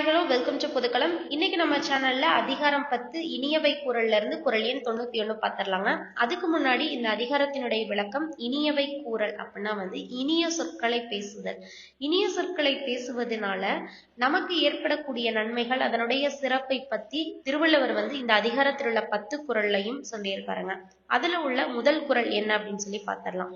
Hi hello welcome to புதுக்கலம். இன்னைக்கு நம்ம சேனல்ல அதிகாரம் பத்து இனியவை குரல்ல இருந்து குரல் எண் தொண்ணூத்தி ஒண்ணு பாத்திரலாங்க. அதுக்கு முன்னாடி இந்த அதிகாரத்தினுடைய விளக்கம் இனியவை கூறல் அப்படின்னா வந்து இனிய சொற்களை பேசுதல். இனிய சொற்களை பேசுவதனால நமக்கு ஏற்படக்கூடிய நன்மைகள் அதனுடைய சிறப்பை பத்தி திருவள்ளுவர் வந்து இந்த அதிகாரத்தில் உள்ள பத்து குரல்லையும் சொல்லியிருக்காருங்க. அதுல உள்ள முதல் குரல் என்ன அப்படின்னு சொல்லி பாத்திரலாம்.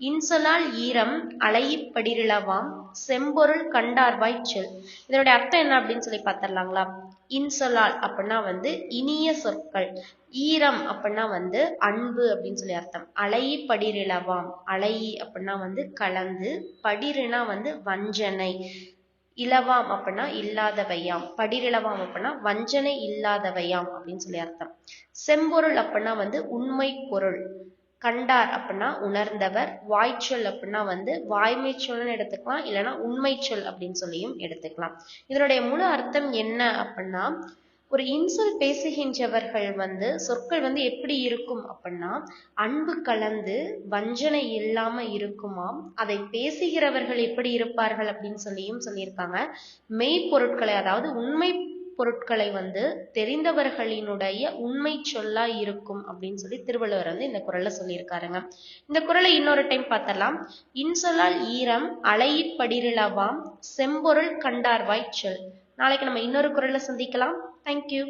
இன்சொலால் ஈரம் அலையிப்படிரிளவாம் செம்பொருள் கண்டார்வாய் சொல். இதனுடைய அர்த்தம் என்ன அப்படின்னு சொல்லி பார்த்திடலாங்களா? இன்சொலால் அப்படின்னா வந்து இனிய சொற்கள். ஈரம் அப்படின்னா வந்து அன்பு அப்படின்னு சொல்லி அர்த்தம். அலை படிரிளவாம் அலை அப்படின்னா வந்து கலந்து படிருனா வந்து வஞ்சனை. இலவாம் அப்படின்னா இல்லாதவையாம். படிரிளவாம் அப்படின்னா வஞ்சனை இல்லாதவையாம் அப்படின்னு சொல்லி அர்த்தம். செம்பொருள் அப்படின்னா வந்து உண்மை பொருள். கண்டார் அப்படின்னா உணர்ந்தவர். வாய்ச்சொல் அப்படின்னா வந்து வாய்மை சொல்னு எடுத்துக்கலாம். இல்லைன்னா உண்மை சொல் அப்படின்னு சொல்லியும் எடுத்துக்கலாம். இதனுடைய முழு அர்த்தம் என்ன அப்படின்னா ஒரு இன்சொல் பேசுகின்றவர்கள் வந்து சொற்கள் வந்து எப்படி இருக்கும் அப்படின்னா அன்பு கலந்து வஞ்சனை இல்லாம இருக்குமாம். அதை பேசுகிறவர்கள் எப்படி இருப்பார்கள் அப்படின்னு சொல்லியும் சொல்லியிருக்காங்க. மெய்ப்பொருட்களை அதாவது உண்மை பொருட்களை வந்து தெரிந்தவர்களினுடைய உண்மை சொல்லா இருக்கும் அப்படின்னு சொல்லி திருவள்ளுவர் வந்து இந்த குரல்ல சொல்லியிருக்காருங்க. இந்த குரலை இன்னொரு டைம் பார்த்தலாம் இன்சொலால் ஈரம் அலையிப்படிரிளவாம் செம்பொருள் கண்டார்வாய் சொல். நாளைக்கு நம்ம இன்னொரு குரல்ல சந்திக்கலாம். தேங்க்யூ